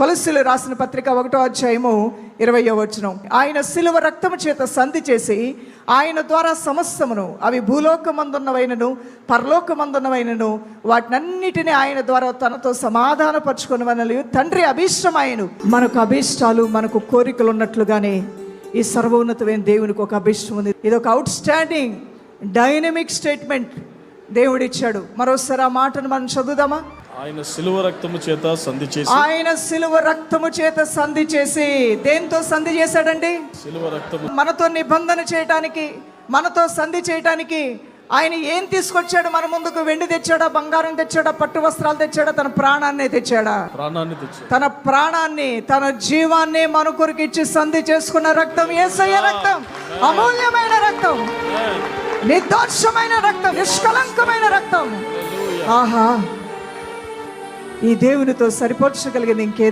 కొలసిలు రాసిన పత్రిక ఒకటో అధ్యాయము ఇరవయో వచనం. ఆయన శిలువ రక్తము చేత సంధి చేసి ఆయన ద్వారా సమస్తమును అవి భూలోకమందున్నవైనను పరలోకమందున్నవైనను వాటినన్నిటిని ఆయన ద్వారా తనతో సమాధానపరచుకుని మనల్ని తండ్రి అభీష్టమాయను. మనకు అభీష్టాలు మనకు కోరికలు ఉన్నట్లుగానే ఈ సర్వోన్నతమైన దేవునికి ఒక అభీష్టం ఉంది. ఇది ఒక అవుట్ స్టాండింగ్ డైనమిక్ స్టేట్మెంట్ దేవుడిచ్చాడు. మరోసారి ఆ మాటను మనం చదువుదామా? ఆయన సిలువ రక్తము చేత సంధి చేసి ఆయన సిలువ రక్తము చేత సంధి చేసి దేంతో సంధి చేశాడండి? సిలువ రక్తము మనతో నిబంధన చేయటానికి మనతో సంధి చేయటానికి ఆయన ఏం తీసుకొచ్చాడు? మన ముందుకు వెండి తెచ్చాడా? బంగారం తెచ్చాడా? పట్టు వస్త్రాలు తెచ్చాడా? తన ప్రాణాన్ని తెచ్చాడా? ప్రాణాన్ని తన ప్రాణాన్ని తన జీవాన్ని మన కొరకు ఇచ్చి సంధి చేసుకున్న రక్తం ఏసయ్య రక్తం అమూల్యమైన రక్తం నిర్దోషమైన రక్తం నిష్కలంకమైన రక్తం. ఆహా. ఈ దేవునితో సరిపోర్చగలిగిన ఇంకేది